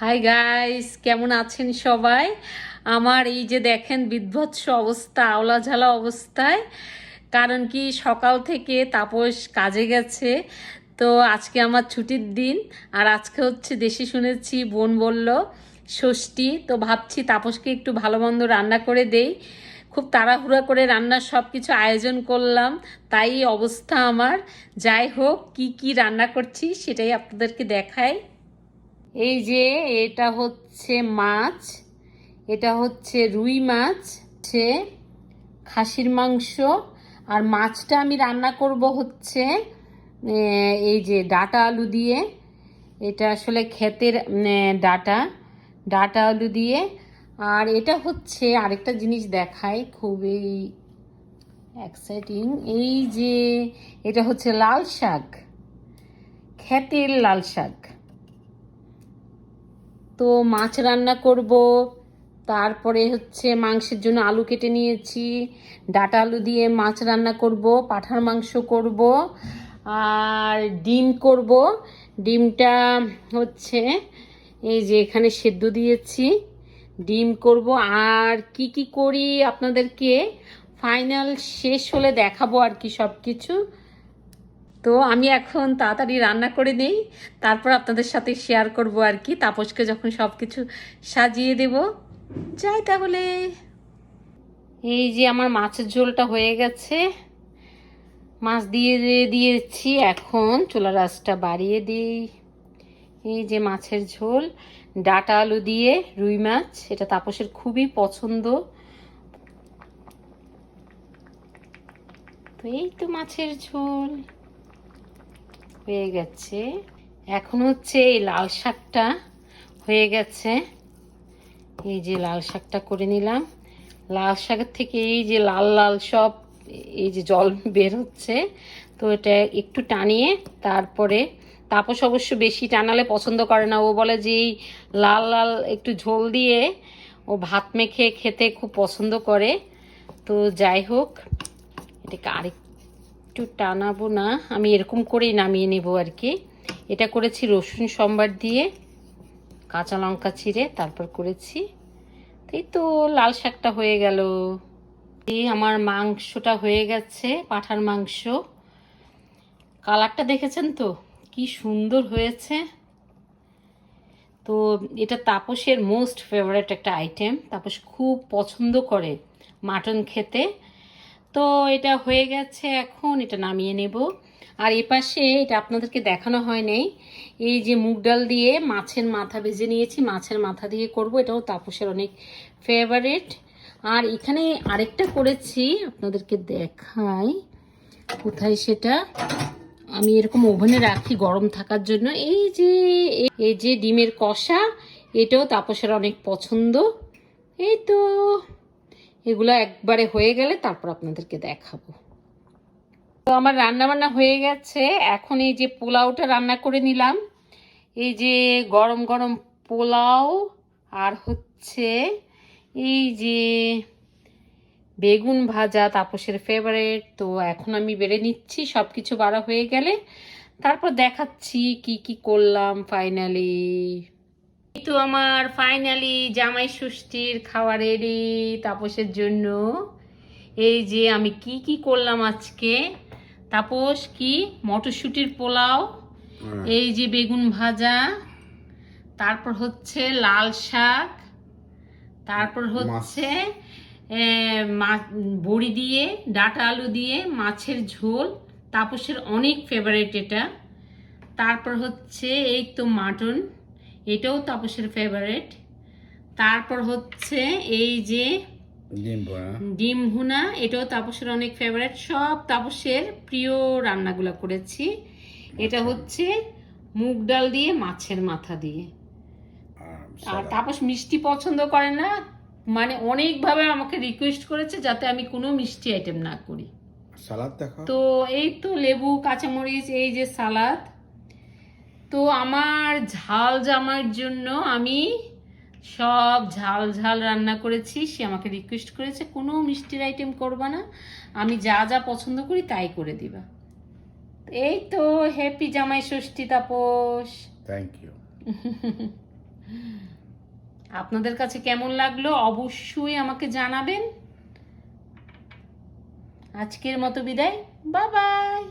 Hi guys কেমন আছেন সবাই? আমার এই যে দেখেন বিধ্বৎস অবস্থা আওলা ঝালা অবস্থায়। কারণ কি, সকাল থেকে তাপস কাজে গেছে। তো আজকে আমার ছুটির দিন, আর আজকে হচ্ছে দেশে শুনেছি, বোন বলল, ষষ্ঠী। তো ভাবছি তাপসকে একটু ভালো মন্দ রান্না করে দেই। খুব তাড়াহুড়া করে রান্নার সব কিছু আয়োজন করলাম, তাই অবস্থা আমার। যাই হোক, কি কি রান্না করছি, সেটাই আপনাদেরকে দেখাই। এই যে এটা হচ্ছে মাছ, এটা হচ্ছে রুই মাছ, হচ্ছে খাসির মাংস, আর মাছটা আমি রান্না করব হচ্ছে এই যে ডাটা আলু দিয়ে। এটা আসলে ক্ষেতের ডাটা ডাটা আলু দিয়ে। আর এটা হচ্ছে আরেকটা জিনিস দেখাই, খুবই এক্সাইটিং এই যে এটা হচ্ছে লাল শাক, ক্ষেতের লাল শাক। তো মাছ রান্না করব, তারপরে হচ্ছে মাংসের জন্য আলু কেটে নিয়েছি, ডাটা আলু দিয়ে মাছ রান্না করব, পাঠার মাংস করব, আর ডিম করব। ডিমটা হচ্ছে এই যে এখানে সেদ্ধ দিয়েছি, ডিম করব। আর কি কি করি আপনাদেরকে? ফাইনাল শেষ হলে দেখাবো আর কি সব কিছু তো আমি এখন তাড়াতাড়ি রান্না করে নেই। তারপর আপনাদের সাথে শেয়ার করব আর কি। তাপসকে যখন সব কিছু সাজিয়ে দেব। যাই তাহলে। এই যে আমার মাছের ঝোলটা হয়ে গেছে। মাছ দিয়ে দিয়ে- দিয়েছি। এখন চুলা রাসটা বাড়িয়ে দিই। এই যে মাছের ঝোল। ডাটা আলু দিয়ে রুই মাছ। এটা তাপসের খুবই পছন্দ। তো এই তো মাছের ঝোল। হয়ে গেছে। এখন হচ্ছে এই লাল শাকটা হয়ে গেছে। এই যে লাল শাকটা করে নিলাম। লাল শাকের থেকে এই যে লাল লাল সব এই যে জল বের হচ্ছে, তো এটা একটু টানিয়ে তারপরে তাপস অবশ্য বেশি টানালে পছন্দ করে না। ও বলে যে এই লাল লাল একটু ঝোল দিয়ে ও ভাত মেখে খেতে খুব পছন্দ করে। তো যাই হোক, এটাকে আরেক একটু টানাবো না, আমি এরকম করেই নামিয়ে নেব আর কি। এটা করেছি রসুন সম্বার দিয়ে, কাঁচা লঙ্কা ছিঁড়ে তারপর করেছি। এই তো লাল শাকটা হয়ে গেল। এই আমার মাংসটা হয়ে গেছে, পাঠার মাংস। কালারটা দেখেছেন তো? কি সুন্দর হয়েছে। তো এটা তাপসের মোস্ট ফেভারেট একটা আইটেম। তাপস খুব পছন্দ করে মাটন খেতে। তো এটা হয়ে গেছে, এখন এটা নামিয়ে নেব। আর এপাশে এটা আপনাদেরকে দেখানো হয় নাই, এই যে মুগ ডাল দিয়ে মাছের মাথা ভেজে নিয়েছি, মাছের মাথা দিয়ে করব, এটাও তাপসের অনেক ফেভারিট আর এখানে আরেকটা করেছি, আপনাদেরকে দেখাই কোথায় সেটা। আমি এরকম ওভেনে রাখি গরম থাকার জন্য, এই যে এই যে ডিমের কষা, এটাও তাপসের অনেক পছন্দ। এই তো। এগুলো একবারে হয়ে গেলে তারপর আপনাদেরকে দেখাবো। তো আমার রান্না বান্না হয়ে গেছে। এখন এই যে পোলাওটা রান্না করে নিলাম। এই যে গরম গরম পোলাও আর হচ্ছে এই যে বেগুন ভাজা, তাপসের ফেভারেট তো এখন আমি বেড়ে নিচ্ছি সব কিছু বাড়া হয়ে গেলে তারপর দেখাচ্ছি কি কি করলাম ফাইনালি তো আমার ফাইনালি জামাই ষষ্ঠীর খাওয়া রেডি তাপসের জন্য। এই যে আমি কি কি করলাম আজকে? তাপস কি? মটরশুঁটির পোলাও এই যে বেগুন ভাজা তারপর হচ্ছে লাল শাক তারপর হচ্ছে মা- বড়ি দিয়ে ডাটা আলু দিয়ে মাছের ঝোল তাপসের অনেক ফেভারিট এটা। তারপর হচ্ছে এই তো মাটন। এটাও তাপসের ফেভারিট তারপর হচ্ছে এই যে ডিম ভুনা। এটাও তাপসের অনেক ফেভারিট সব তাপসের প্রিয় রান্নাগুলো করেছি। এটা হচ্ছে মুগ ডাল দিয়ে মাছের মাথা দিয়ে। আর আর তাপস মিষ্টি পছন্দ করে না মানে অনেকভাবে আমাকে রিকোয়েস্ট করেছে যাতে আমি কোনো মিষ্টি আইটেম না করি। সালাদ দেখো তো এই তো লেবু কাঁচামরিচ এই যে সালাদ। তো আমার ঝাল জামার জন্য আমি সব ঝাল ঝাল রান্না করেছি সে আমাকে রিকোয়েস্ট করেছে কোনো মিষ্টির আইটেম করবা না আমি যা যা পছন্দ করি তাই করে দিবা। এই তো হ্যাপি জামাই ষষ্ঠী তাপস। থ্যাংক ইউ আপনাদের কাছে কেমন লাগল অবশ্যই আমাকে জানাবেন। আজকের মতো বিদায় বাই বাই